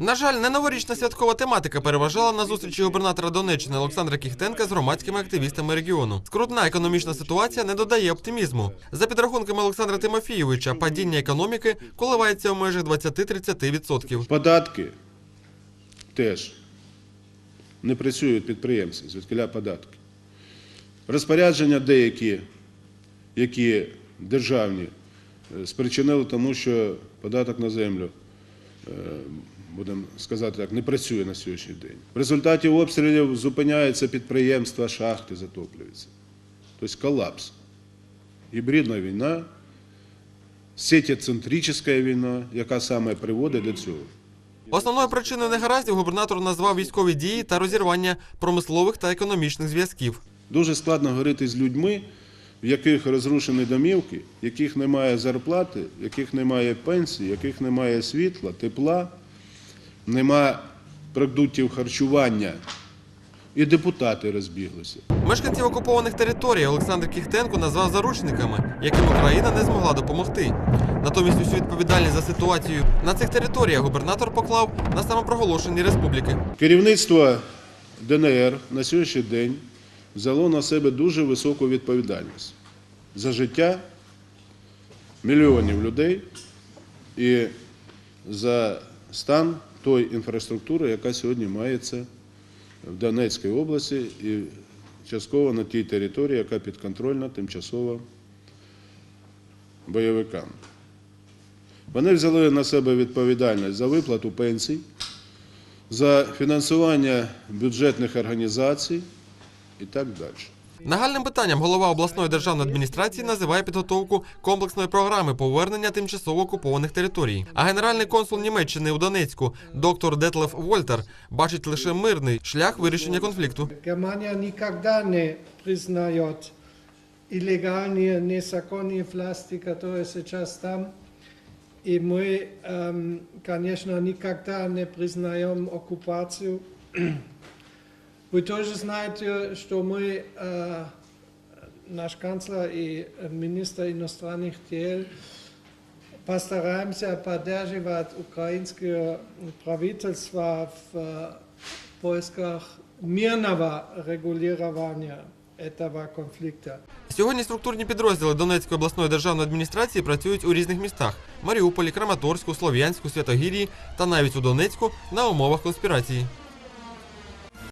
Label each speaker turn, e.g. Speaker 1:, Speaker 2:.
Speaker 1: На жаль, не новорічна святкова тематика переважала на зустрічі губернатора Донеччини Олександра Кіхтенка з громадськими активістами регіону. Скрутна економічна ситуація не додає оптимізму. За підрахунками Олександра Тимофійовича, падіння економіки коливається у межах 20-30%.
Speaker 2: Податки теж не працюють підприємці, звідкиля податки. Розпорядження деякі, які державні, е, спричинили тому, що податок на землю, е, будемо сказати так, не працює на сьогоднішній день. В результаті обстрілів зупиняються підприємства, шахти затоплюються. Тобто колапс. Гібридна війна, сетєцентрична війна, яка саме приводить до цього.
Speaker 1: Основною причиною негараздів губернатор назвав військові дії та розірвання промислових та економічних зв'язків.
Speaker 2: Дуже складно говорити з людьми, в яких розрушені домівки, в яких немає зарплати, в яких немає пенсії, в яких немає світла, тепла, немає продуктів харчування. І депутати розбіглися.
Speaker 1: Мешканців окупованих територій Олександр Кіхтенко назвав заручниками, яким Україна не змогла допомогти. Натомість усю відповідальність за ситуацію на цих територіях губернатор поклав на самопроголошені республіки.
Speaker 2: Керівництво ДНР на сьогоднішній день взяло на себе дуже високу відповідальність за життя мільйонів людей і за стан тої інфраструктури, яка сьогодні мається в Донецькій області і частково на тій території, яка підконтрольна тимчасово бойовикам. Вони взяли на себе відповідальність за виплату пенсій, за фінансування бюджетних організацій і так далі.
Speaker 1: Нагальним питанням голова обласної державної адміністрації називає підготовку комплексної програми повернення тимчасово окупованих територій. А генеральний консул Німеччини у Донецьку, доктор Детлеф Вольтер, бачить лише мирний шлях вирішення конфликту.
Speaker 3: Германия никогда не признает иллегальные, незаконные власти, которые сейчас там. И мы, эм, конечно, никогда не признаем оккупацию. Вы тоже знаете, что мы, э, наш канцлер и министр иностранных дел, постараемся поддерживать украинское правительство в э, поисках мирного регулирования этого конфликта.
Speaker 1: Сьогодні структурні підрозділи Донецької обласної державної адміністрації працюють у різних містах: Маріуполі, Краматорську, Слов'янську, Святогір'ї та навіть у Донецьку на умовах конспірації.